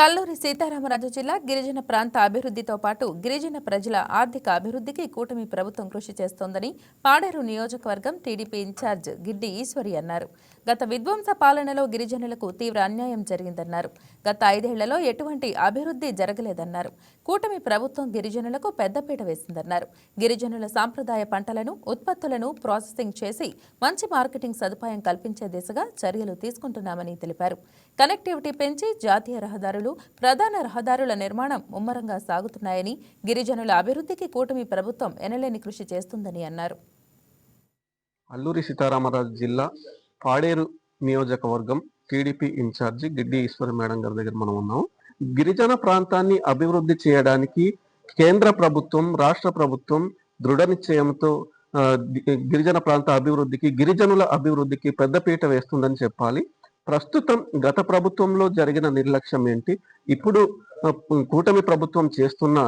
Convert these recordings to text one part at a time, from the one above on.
కల్లూరి సీతారామరాజు జిల్లా గిరిజన ప్రాంత అభివృద్ధితో పాటు గిరిజన ప్రజల ఆర్థిక అభివృద్ధికి కూటమి ప్రభుత్వం కృషి చేస్తోందని పాడేరు నియోజకవర్గం టీడీపీ ఇన్ఛార్జ్ గిడ్డి ఈశ్వరి అన్నారు. గత విధ్వంస పాలనలో గిరిజనులకు తీవ్ర అన్యాయం జరిగిందన్నారు. గత ఐదేళ్ళలో ఎటువంటి అభివృద్ధి జరగలేదన్నారు. కూటమి ప్రభుత్వం గిరిజనులకు పెద్దపీట వేసిందన్నారు. గిరిజనుల సాంప్రదాయ పంటలను ఉత్పత్తులను ప్రాసెసింగ్ చేసి మంచి మార్కెటింగ్ సదుపాయం కల్పించే దిశగా చర్యలు తీసుకుంటున్నామని తెలిపారు. కనెక్టివిటీ పెంచి జాతీయ రహదారులు ప్రధాన రహదారుల నిర్మాణం ముమ్మరంగా సాగుతున్నాయని గిరిజనుల అభివృద్ధికి కూటమి ప్రభుత్వం ఎనలేని కృషి చేస్తుందని అన్నారు. అల్లూరి సీతారామరాజు జిల్లా పాడేరు నియోజకవర్గం TDP incharge Giddi Eshwari madam గారి దగ్గర మనం ఉన్నాం గిరిజన ప్రాంతాన్ని అభివృద్ధి చేయడానికి కేంద్ర ప్రభుత్వం రాష్ట్ర ప్రభుత్వం దృఢ నిశ్చయంతో గిరిజన ప్రాంత అభివృద్ధికి గిరిజనుల అభివృద్ధికి పెద్దపీట వేస్తుందని చెప్పాలి. ప్రస్తుతం గత ప్రభుత్వంలో జరిగిన నిర్లక్ష్యం ఏంటి? ఇప్పుడు కూటమి ప్రభుత్వం చేస్తున్న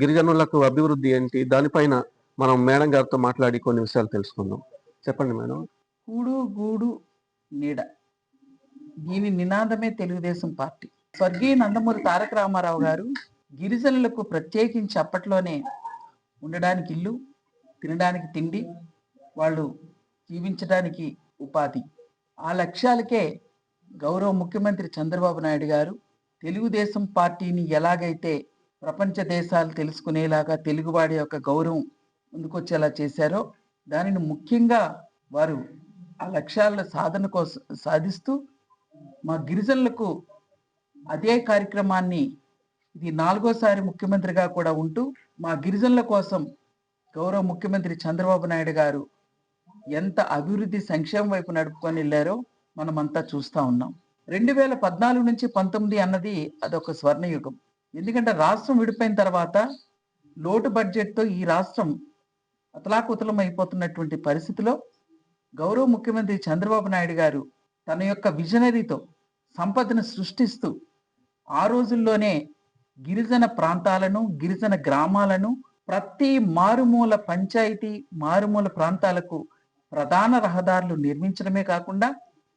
గిరిజనులకు అభివృద్ధి ఏంటి? దానిపైన మనం మేడం గారితో మాట్లాడి కొన్ని విషయాలు తెలుసుకుందాం. చెప్పండి మేడం. కూడు గూడు నీడ. దీని నినాదమే తెలుగుదేశం పార్టీ. స్వర్గీయ నందమూరి తారక రామారావు గారు గిరిజనులకు ప్రత్యేకించి అప్పట్లోనే ఉండడానికి ఇల్లు తినడానికి తిండి వాళ్ళు జీవించడానికి ఉపాధి. ఆ లక్ష్యాలకే గౌరవ ముఖ్యమంత్రి చంద్రబాబు నాయుడు గారు తెలుగుదేశం పార్టీని ఎలాగైతే ప్రపంచ దేశాలు తెలుసుకునేలాగా తెలుగువాడి యొక్క గౌరవం ముందుకొచ్చేలా చేశారో దానిని ముఖ్యంగా వారు ఆ లక్ష్యాల సాధన కోసం సాధిస్తూ మా గిరిజనులకు అదే కార్యక్రమాన్ని ఇది నాలుగోసారి ముఖ్యమంత్రిగా కూడా ఉంటూ మా గిరిజనుల కోసం గౌరవ ముఖ్యమంత్రి చంద్రబాబు నాయుడు గారు ఎంత అభివృద్ధి సంక్షేమం వైపు నడుపుకొని వెళ్ళారో మనమంతా చూస్తా ఉన్నాం. రెండు వేల పద్నాలుగు నుంచి పంతొమ్మిది అన్నది అదొక స్వర్ణయుగం. ఎందుకంటే రాష్ట్రం విడిపోయిన తర్వాత లోటు బడ్జెట్తో ఈ రాష్ట్రం అతలాకుతలం అయిపోతున్నటువంటి పరిస్థితిలో గౌరవ ముఖ్యమంత్రి చంద్రబాబు నాయుడు గారు తన యొక్క విజనరీతో సంపదను సృష్టిస్తూ ఆ రోజుల్లోనే గిరిజన ప్రాంతాలను గిరిజన గ్రామాలను ప్రతి మారుమూల పంచాయతీ మారుమూల ప్రాంతాలకు ప్రధాన రహదారులు నిర్మించడమే కాకుండా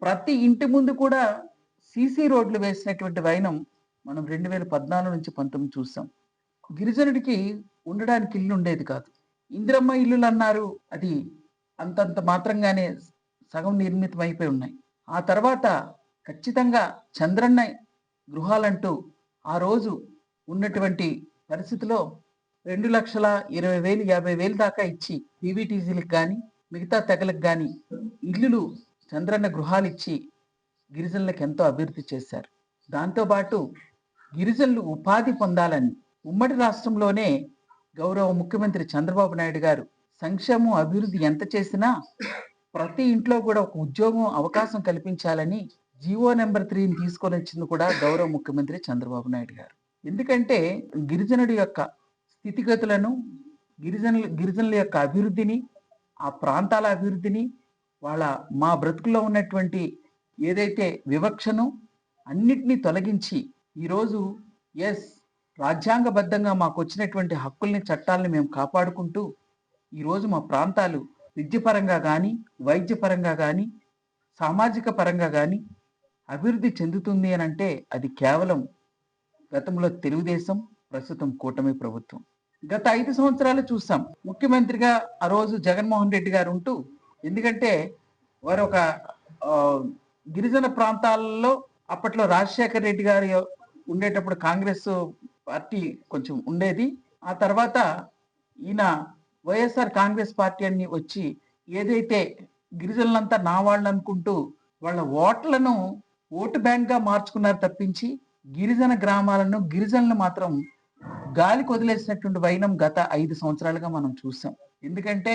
ప్రతి ఇంటి ముందు కూడా సీసీ రోడ్లు వేసినటువంటి వైనం మనం రెండు వేల పద్నాలుగు నుంచి పంతొమ్మిది చూసాం. గిరిజనుడికి ఉండడానికి ఇల్లు ఉండేది కాదు. ఇందిరమ్మ ఇల్లులు అన్నారు అది అంతంత మాత్రంగానే సగం నిర్మితం అయిపోయి ఉన్నాయి. ఆ తర్వాత ఖచ్చితంగా చంద్రన్న గృహాలంటూ ఆ రోజు ఉన్నటువంటి పరిస్థితిలో రెండు లక్షల ఇరవై వేలు యాభై వేలు దాకా ఇచ్చి పీవీటీసీలకు కానీ మిగతా తెగలకు కానీ ఇల్లులు చంద్రన్న గృహాలు ఇచ్చి గిరిజనులకు ఎంతో అభివృద్ధి చేశారు. దాంతోపాటు గిరిజనులు ఉపాధి పొందాలని ఉమ్మడి రాష్ట్రంలోనే గౌరవ ముఖ్యమంత్రి చంద్రబాబు నాయుడు గారు సంక్షేమం అభివృద్ధి ఎంత చేసినా ప్రతి ఇంట్లో కూడా ఒక ఉద్యోగం అవకాశం కల్పించాలని జీవో నెంబర్ త్రీని తీసుకొని వచ్చింది కూడా గౌరవ ముఖ్యమంత్రి చంద్రబాబు నాయుడు గారు. ఎందుకంటే గిరిజనుడి యొక్క స్థితిగతులను గిరిజనుల గిరిజనుల యొక్క అభివృద్ధిని ఆ ప్రాంతాల అభివృద్ధిని వాళ్ళ మా బ్రతుకులో ఉన్నటువంటి ఏదైతే వివక్షను అన్నిటినీ తొలగించి ఈరోజు ఎస్ రాజ్యాంగబద్ధంగా మాకు వచ్చినటువంటి హక్కుల్ని చట్టాలని మేము కాపాడుకుంటూ ఈరోజు మా ప్రాంతాలు విద్యపరంగా కానీ వైద్యపరంగా కానీ సామాజిక పరంగా కానీ అభివృద్ధి చెందుతుంది అని అంటే అది కేవలం గతంలో తెలుగుదేశం ప్రస్తుతం కూటమి ప్రభుత్వం. గత ఐదు సంవత్సరాలు చూసాం ముఖ్యమంత్రిగా ఆ రోజు జగన్మోహన్ రెడ్డి గారు ఉంటూ ఎందుకంటే వారు ఒక గిరిజన ప్రాంతాలలో అప్పట్లో రాజశేఖర రెడ్డి గారు ఉండేటప్పుడు కాంగ్రెస్ పార్టీ కొంచెం ఉండేది. ఆ తర్వాత ఈయన వైఎస్ఆర్ కాంగ్రెస్ పార్టీ అని వచ్చి ఏదైతే గిరిజనులంతా నా వాళ్ళు అనుకుంటూ వాళ్ళ ఓట్లను ఓటు బ్యాంక్గా మార్చుకున్నారు తప్పించి గిరిజన గ్రామాలను గిరిజనులు మాత్రం గాలికి వదిలేసినటువంటి వైనం గత ఐదు సంవత్సరాలుగా మనం చూసాం. ఎందుకంటే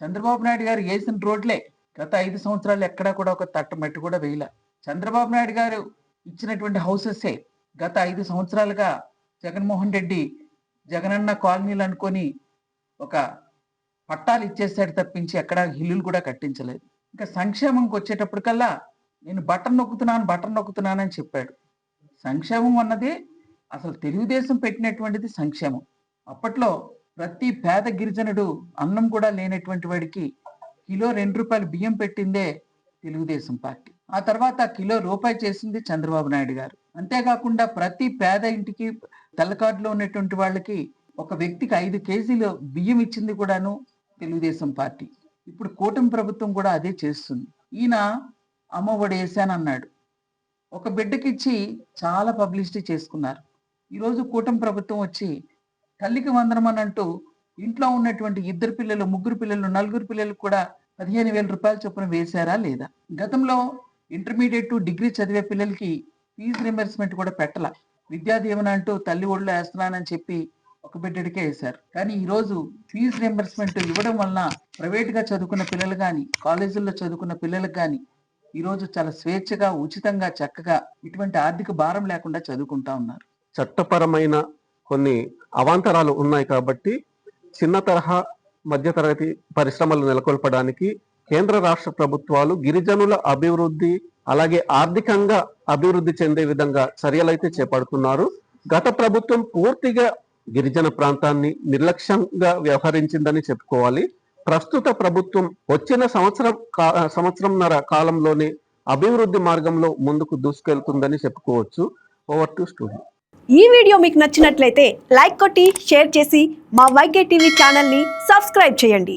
చంద్రబాబు నాయుడు గారు వేసిన రోడ్లే గత ఐదు సంవత్సరాలు ఎక్కడా కూడా ఒక తట్టమట్టి కూడా వేయలే. చంద్రబాబు నాయుడు గారు ఇచ్చినటువంటి హౌసెసే గత ఐదు సంవత్సరాలుగా జగన్మోహన్ రెడ్డి జగనన్న కాలనీలు అనుకొని ఒక పట్టాలు ఇచ్చేసాడు తప్పించి ఎక్కడ ఇల్లులు కూడా కట్టించలేదు. ఇంకా సంక్షేమంకి వచ్చేటప్పటికల్లా నేను బటన్ నొక్కుతున్నాను బటన్ నొక్కుతున్నాను అని చెప్పాడు. సంక్షేమం అన్నది అసలు తెలుగుదేశం పెట్టినటువంటిది సంక్షేమం. అప్పట్లో ప్రతి పేద గిరిజనుడు అన్నం కూడా లేనటువంటి వాడికి కిలో రెండు రూపాయలు బియ్యం పెట్టిందే తెలుగుదేశం పార్టీ. ఆ తర్వాత కిలో రూపాయి చేసింది చంద్రబాబు నాయుడు గారు. అంతేకాకుండా ప్రతి పేద ఇంటికి తలకాడులో ఉన్నటువంటి వాళ్ళకి ఒక వ్యక్తికి ఐదు కేజీలు బియ్యం ఇచ్చింది కూడాను తెలుగుదేశం పార్టీ. ఇప్పుడు కూటమి ప్రభుత్వం కూడా అదే చేస్తుంది. ఈయన అమ్మఒడి వేసానన్నాడు ఒక బిడ్డకిచ్చి చాలా పబ్లిసిటీ చేసుకున్నారు. ఈరోజు కూటమి ప్రభుత్వం వచ్చి తల్లికి వందనం అని అంటూ ఇంట్లో ఉన్నటువంటి ఇద్దరు పిల్లలు ముగ్గురు పిల్లలు నలుగురు పిల్లలు కూడా పదిహేను వేల రూపాయల చొప్పున వేశారా లేదా? గతంలో ఇంటర్మీడియట్ టు డిగ్రీ చదివే పిల్లలకి ఫీజు రియంబర్స్మెంట్ కూడా పెట్టల. విద్యా దీవెన అంటూ తల్లి ఒళ్ళు వేస్తున్నానని చెప్పి ఒక బిడ్డడికే వేశారు. కానీ ఈ రోజు ఫీజు రియంబర్స్మెంట్ ఇవ్వడం వలన ప్రైవేట్గా చదువుకున్న పిల్లలు కానీ కాలేజీల్లో చదువుకున్న పిల్లలకు కానీ ఈరోజు చాలా స్వేచ్ఛగా ఉచితంగా చక్కగా ఇటువంటి ఆర్థిక భారం లేకుండా చదువుకుంటా ఉన్నారు. చట్టపరమైన కొన్ని అవాంతరాలు ఉన్నాయి కాబట్టి చిన్న తరహా మధ్యతరగతి పరిశ్రమలు నెలకొల్పడానికి కేంద్ర రాష్ట్ర ప్రభుత్వాలు గిరిజనుల అభివృద్ధి అలాగే ఆర్థికంగా అభివృద్ధి చెందే విధంగా చర్యలైతే చేపడుతున్నారు. గత ప్రభుత్వం పూర్తిగా గిరిజన ప్రాంతాన్ని నిర్లక్ష్యంగా వ్యవహరించిందని చెప్పుకోవాలి. ప్రస్తుత ప్రభుత్వం వచ్చిన సంవత్సరం సంవత్సరంన్నర కాలంలోనే అభివృద్ధి మార్గంలో ముందుకు దూసుకెళ్తుందని చెప్పుకోవచ్చు. ఓవర్ టు స్టూడియో ఈ వీడియో మీకు నచ్చినట్లయితే లైక్ కొట్టి షేర్ చేసి మా వైకే టీవీ ఛానల్ని సబ్స్క్రైబ్ చేయండి.